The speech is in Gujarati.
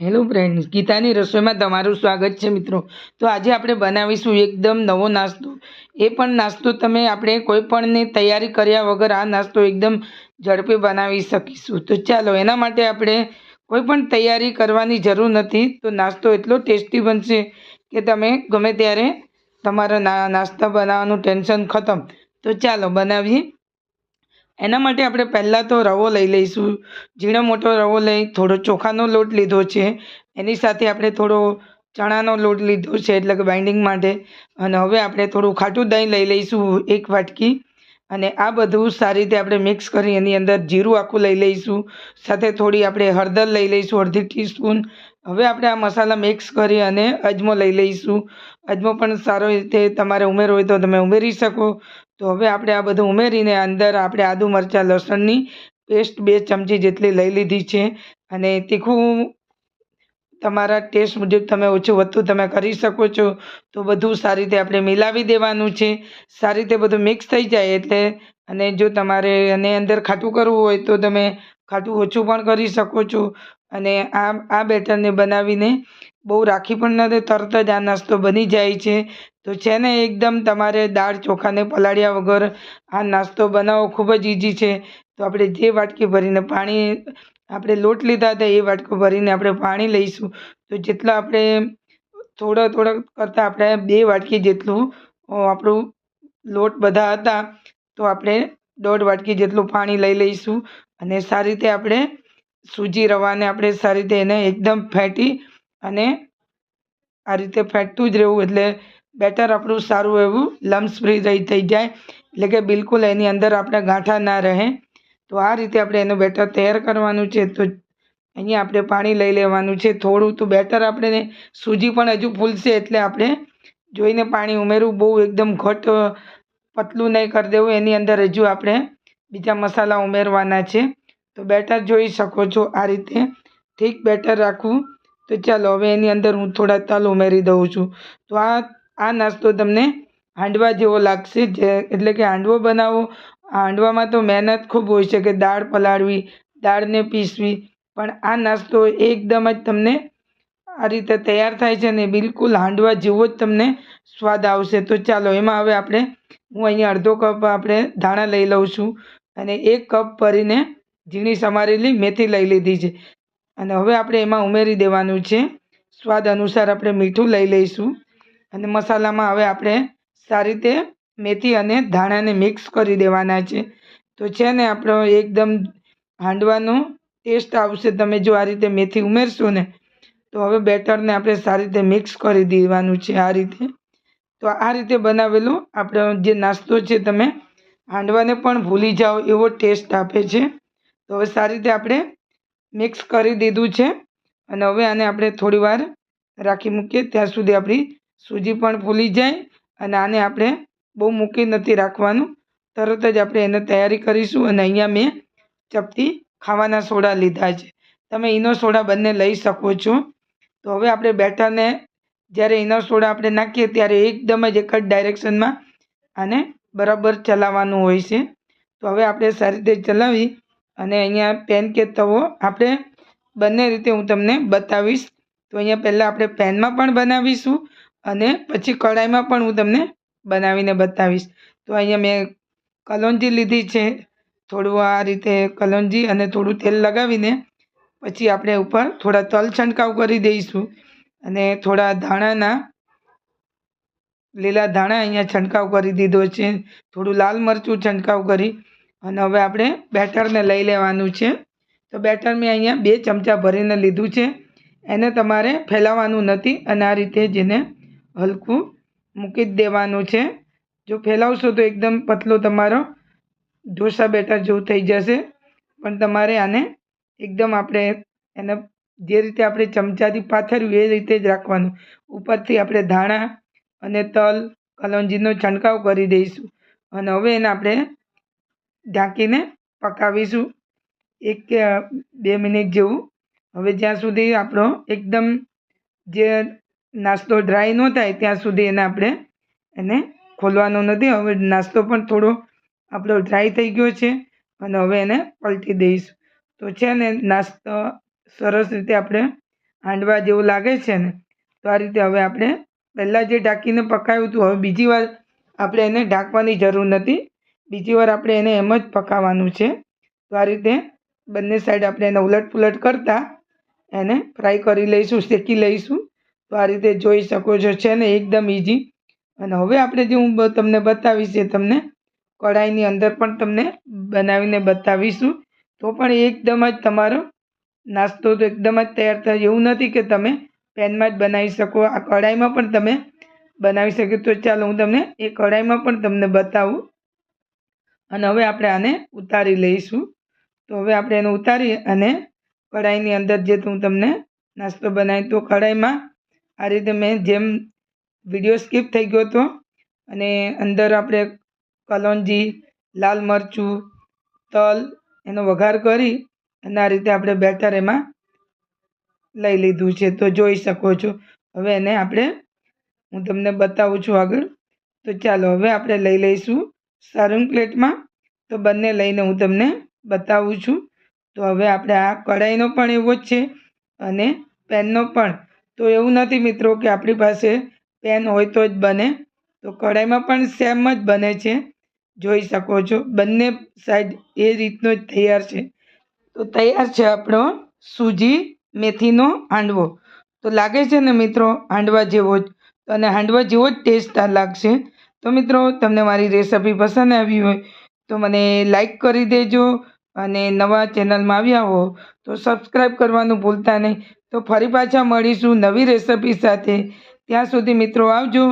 હેલો ફ્રેન્ડ્સ ગીતાની રસોઈમાં તમારું સ્વાગત છે મિત્રો. તો આજે આપણે બનાવીશું એકદમ નવો નાસ્તો. એ પણ નાસ્તો તમે આપણે કોઈ પણની તૈયારી કર્યા વગર આ નાસ્તો એકદમ ઝડપી બનાવી શકીશું. તો ચાલો, એના માટે આપણે કોઈ પણ તૈયારી કરવાની જરૂર નથી. તો નાસ્તો એટલો ટેસ્ટી બનશે કે તમે ગમે ત્યારે તમારા નાસ્તા બનાવવાનું ટેન્શન ખતમ. તો ચાલો, બનાવીએ. એના માટે આપણે પહેલાં તો રવો લઈ લઈશું. ઝીણો મોટો રવો લઈ, થોડો ચોખાનો લોટ લીધો છે. એની સાથે આપણે થોડો ચણાનો લોટ લીધો છે, એટલે કે બાઇન્ડિંગ માટે. અને હવે આપણે થોડું ખાટું દહીં લઈ લઈશું એક વાટકી. અને આ બધું સારી રીતે આપણે મિક્સ કરી એની અંદર જીરું આખું લઈ લઈશું. સાથે થોડી આપણે હળદર લઈ લઈશું, અડધી ટીસ્પૂન હવે આપણે આ મસાલા મિક્સ કરી અને અજમો લઈ લઈશું. અજમો પણ સારો રીતે તમારે ઉમેરવો હોય તો તમે ઉમેરી શકો. તો હવે આપણે આ બધું ઉમેરીને અંદર આપણે આદુ મરચાં, લસણની પેસ્ટ બે ચમચી જેટલી લઈ લીધી છે. અને તીખું તમારા ટેસ્ટ મુજબ તમે ઓછું વધતું તમે કરી શકો છો. તો બધું સારી રીતે આપણે મિલાવી દેવાનું છે. સારી રીતે બધું મિક્સ થઈ જાય એટલે અને જો તમારે એને અંદર ખાટું કરવું હોય તો તમે ખાટું ઓછું પણ કરી શકો છો. અને આ આ બેટરને બનાવીને બહુ રાખી પણ નથી તરત જ આ નાસ્તો બની જાય છે. તો છે ને એકદમ તમારે દાળ ચોખાને પલાળ્યા વગર આ નાસ્તો બનાવવો ખૂબ જ ઇઝી છે. તો આપણે જે વાટકી ભરીને પાણી આપણે લોટ લીધા હતા, એ વાટકો ભરીને આપણે પાણી લઈશું. તો જેટલા આપણે થોડા થોડા કરતાં આપણે બે વાટકી જેટલું આપણું લોટ બધા હતા, તો આપણે દોઢ વાટકી જેટલું પાણી લઈ લઈશું. અને સારી રીતે આપણે સૂજી રવાને આપણે સારી રીતે એને એકદમ ફેટી અને આ રીતે ફેટતું જ રહેવું એટલે બેટર આપણું સારું એવું લમ્સ ફ્રી રહી થઈ જાય. એટલે કે બિલકુલ એની અંદર આપણે ગાંઠા ના રહે. તો આ રીતે આપણે એનું બેટર તૈયાર કરવાનું છે. તો અહીંયા આપણે પાણી લઈ લેવાનું છે. થોડું તો બેટર આપણે સૂજી પણ હજુ ફૂલશે એટલે આપણે જોઈને પાણી ઉમેરવું બહુ એકદમ ઘટ, પતલું નહીં કરી દેવું. એની અંદર હજુ આપણે બીજા મસાલા ઉમેરવાના છે. તો બેટર જોઈ શકો છો આ રીતે. ઠીક બેટર રાખવું. તો ચાલો, હવે એની અંદર હું થોડા તલ ઉમેરી દઉં છું. તો આ આ નાસ્તો તમને હાંડવા જેવો લાગશે, જે એટલે કે હાંડવો બનાવો. હાંડવામાં તો મહેનત ખૂબ હોય છે કે દાળ પલાળવી, દાળને પીસવી, પણ આ નાસ્તો એકદમ જ તમને આ રીતે તૈયાર થાય છે ને બિલકુલ હાંડવા જેવો જ તમને સ્વાદ આવશે. તો ચાલો, એમાં હવે આપણે, હું અહીંયા અડધો કપ આપણે ધાણા લઈ લઉં છું અને એક કપ ભરીને ઝીણી સમારેલી મેથી લઈ લીધી છે. અને હવે આપણે એમાં ઉમેરી દેવાનું છે. સ્વાદ અનુસાર આપણે મીઠું લઈ લઈશું. અને મસાલામાં હવે આપણે સારી રીતે મેથી અને ધાણાને મિક્સ કરી દેવાના છે. તો છે ને આપણો એકદમ હાંડવાનો ટેસ્ટ આવશે. તમે જો આ રીતે મેથી ઉમેરશો ને, તો હવે બેટરને આપણે સારી રીતે મિક્સ કરી દેવાનું છે આ રીતે. તો આ રીતે બનાવેલો આપણો જે નાસ્તો છે તમે હાંડવાને પણ ભૂલી જાઓ, એવો ટેસ્ટ આપે છે. તો હવે સારી રીતે આપણે મિક્સ કરી દીધું છે. અને હવે આને આપણે થોડીવાર રાખી મૂકીએ. ત્યાં સુધી આપણી સૂજી પણ ફૂલી જાય અને આને આપણે બહુ મૂકી નથી રાખવાનું. તરત જ આપણે એને તૈયારી કરીશું અને અહીંયા મેં ચપટી ખાવાના સોડા લીધા છે. તમે ઈનો સોડા બંને લઈ શકો છો. તો હવે આપણે બેટરને જ્યારે ઈનો સોડા આપણે નાખીએ ત્યારે એકદમ જ એક જ ડાયરેક્શનમાં આને બરાબર ચલાવવાનું હોય છે. તો હવે આપણે સારી રીતે ચલાવી અને અહીંયા પેન કે તવો આપણે બંને રીતે હું તમને બતાવીશ. તો અહીંયા પહેલાં આપણે પેનમાં પણ બનાવીશું અને પછી કઢાઈમાં પણ હું તમને બનાવીને બતાવીશ. તો અહીંયા મેં કલોંજી લીધી છે. થોડું આ રીતે કલોંજી અને થોડું તેલ લગાવીને પછી આપણે ઉપર થોડા તલ છંટકાવ કરી દઈશું. અને થોડા ધાણાના લીલા ધાણા અહીંયા છંટકાવ કરી દીધો છે. થોડું લાલ મરચું છંટકાવ કરી. અને હવે આપણે બેટરને લઈ લેવાનું છે. તો બેટર મેં અહીંયા બે ચમચા ભરીને લીધું છે. એને તમારે ફેલાવવાનું નથી અને આ રીતે જેને હલકું મૂકી જ દેવાનું છે. જો ફેલાવશો તો એકદમ પતલો તમારો ઢોસા બેટર જેવું થઈ જશે. પણ તમારે આને એકદમ આપણે એને જે રીતે આપણે ચમચાથી પાથર્યું એ રીતે જ રાખવાનું. ઉપરથી આપણે ધાણા અને તલ કલોંજીનો છંટકાવ કરી દઈશું. અને હવે એને આપણે ઢાંકીને પકાવીશું એક બે મિનિટ જેવું. હવે જ્યાં સુધી આપણો એકદમ જે નાસ્તો ડ્રાય ન થાય ત્યાં સુધી એને આપણે એને ખોલવાનો નથી. હવે નાસ્તો પણ થોડો આપણો ડ્રાય થઈ ગયો છે અને હવે એને પલટી દઈશું. તો છે ને નાસ્તો સરસ રીતે આપણે હાંડવા જેવું લાગે છે ને, તો આ રીતે હવે આપણે પહેલાં જે ઢાંકીને પકાવ્યું હતું, હવે બીજી વાર આપણે એને ઢાંકવાની જરૂર નથી. બીજી વાર આપણે એને એમ જ પકાવવાનું છે. તો આ રીતે બંને સાઈડ આપણે એને ઉલટ પુલટ કરતાં એને ફ્રાય કરી લઈશું, શેકી લઈશું. તો આ રીતે જોઈ શકો છો, છે ને એકદમ ઇઝી અને હવે આપણે જે હું તમને બતાવીશ એ તમને કઢાઈની અંદર પણ તમને બનાવીને બતાવીશું. તો પણ એકદમ જ તમારો નાસ્તો તો એકદમ જ તૈયાર થાય. એવું નથી કે તમે પેનમાં જ બનાવી શકો. આ કઢાઈમાં પણ તમે બનાવી શકો. તો ચાલો હું તમને એ કઢાઈમાં પણ તમને બતાવું. અને હવે આપણે આને ઉતારી લઈશું. તો હવે આપણે એને ઉતારી અને કઢાઈની અંદર જે હું તમને નાસ્તો બનાવી તો કઢાઈમાં આ રીતે મેં જેમ વીડિયો સ્કીપ થઈ ગયો હતો અને અંદર આપણે કલોંજી લાલ મરચું, તલ એનો વઘાર કરી અને આ રીતે આપણે બેટર એમાં લઈ લીધું છે. તો જોઈ શકો છો. હવે એને આપણે હું તમને બતાવું છું આગળ. તો ચાલો, હવે આપણે લઈ લઈશું. સર્વિંગ પ્લેટમાં? તો બંને લઈને હું તમને બતાવું છું. તો હવે આપણે આ કઢાઈનો પણ એવો જ છે અને પેનનો પણ. તો એવું નથી મિત્રો કે આપણી પાસે પેન હોય તો જ બને. તો કઢાઈમાં પણ સેમ જ બને છે. જોઈ શકો છો, બંને સાઈડ એ રીતનો જ તૈયાર છે. તો તૈયાર છે આપણો સૂજી મેથીનો હાંડવો. તો લાગે છે ને મિત્રો, હાંડવા જેવો જ. અને હાંડવા જેવો જ ટેસ્ટ આ લાગશે. તો મિત્રો, તમને મારી રેસિપી પસંદ આવી હોય તો મને લાઈક કરી દેજો અને નવા ચેનલમાં આવ્યા હો તો સબસ્ક્રાઈબ કરવાનું ભૂલતા નહીં. તો ફરી પાછા મળીશું નવી રેસિપી સાથે. ત્યાં સુધી મિત્રો આવજો.